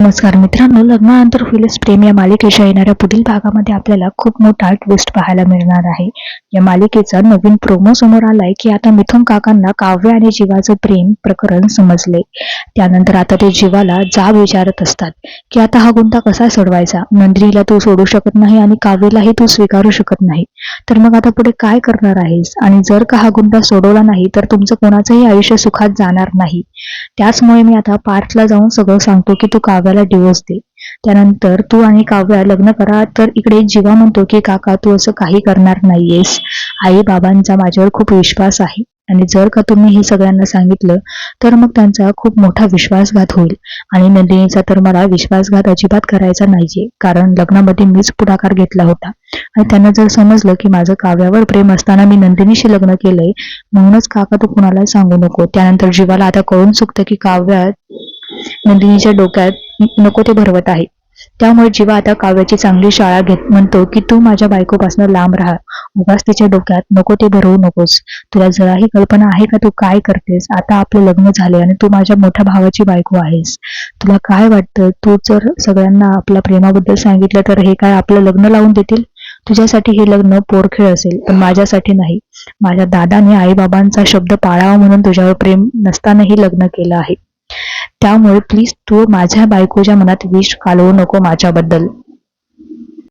नमस्कार मित्रांनो लग्नानंतर होईलच प्रेम या मालिकेच्या येणाऱ्या पुढील भागामध्ये आपल्याला खूप मोठा ट्विस्ट पाहायला मिळणार आहे. या मालिकेचा नवीन प्रोमो समोर आलाय की आता मिथुन काकांना काव्य आणि जीवाचं प्रेम प्रकरण समजले. त्यानंतर आता ते जीवाला जाब विचारत असतात की आता हा गुंता कसा सोडवायचा? नंदिनीला तू सोडू शकत नाही आणि काव्यलाही तू स्वीकारू शकत नाही. तर मग आता पुढे काय करणार आहेस? आणि जर का हा गुंता सोडवला नाही तर तुमचं कोणाचंही आयुष्य सुखात जाणार नाही. त्याचमुळे मी आता पार्थला जाऊन सगळं सांगतो की तू काव्याला डिवोर्स दे. त्यानंतर तू आणि काव्या लग्न करा. तर इकडे जीवा म्हणतो की काका तू असं काही करणार नाहीयेस. आई बाबांचा माझ्यावर खूप विश्वास आहे. आणि जर का तुम्ही हे सगळ्यांना सांगितलं तर मग त्यांचा खूप मोठा विश्वासघात होईल. आणि नंदिनीचा तर मला विश्वासघात अजिबात करायचा नाहीये कारण लग्नामध्ये मीच पुढाकार घेतला होता. आणि त्यांना जर समजलं की माझं काव्यावर प्रेम असताना मी नंदिनीशी लग्न केलंय म्हणूनच काका तू कुणाला सांगू नको. त्यानंतर जीवाला आता कळून चुकतं की काव्या नंदिनीच्या डोक्यात नको ते भरवत आहे. त्यामुळे जीवा आता काव्याची चांगली शाळा घेत म्हणतो की तू माझ्या बायकोपासून लांब राहा. उगाच तिच्या डोक्यात नको ते भरवू नकोस. तुला जराही कल्पना आहे का तू काय करतेस? आता आपलं लग्न झाले आणि तू माझ्या मोठ्या भावाची बायको आहेस. तुला काय वाटतं? तू जर सगळ्यांना आपल्या प्रेमाबद्दल सांगितलं तर हे काय आपलं लग्न लावून देतील? तुझ्यासाठी हे लग्न पोरखेळ असेल पण माझ्यासाठी नाही. माझ्या दादाने आईबाबांचा शब्द पाळावा म्हणून तुझ्यावर प्रेम नसतानाही लग्न केलं आहे. त्यामुळे प्लीज तू माझ्या बायकोच्या मनात विष कालवू नको माझ्याबद्दल.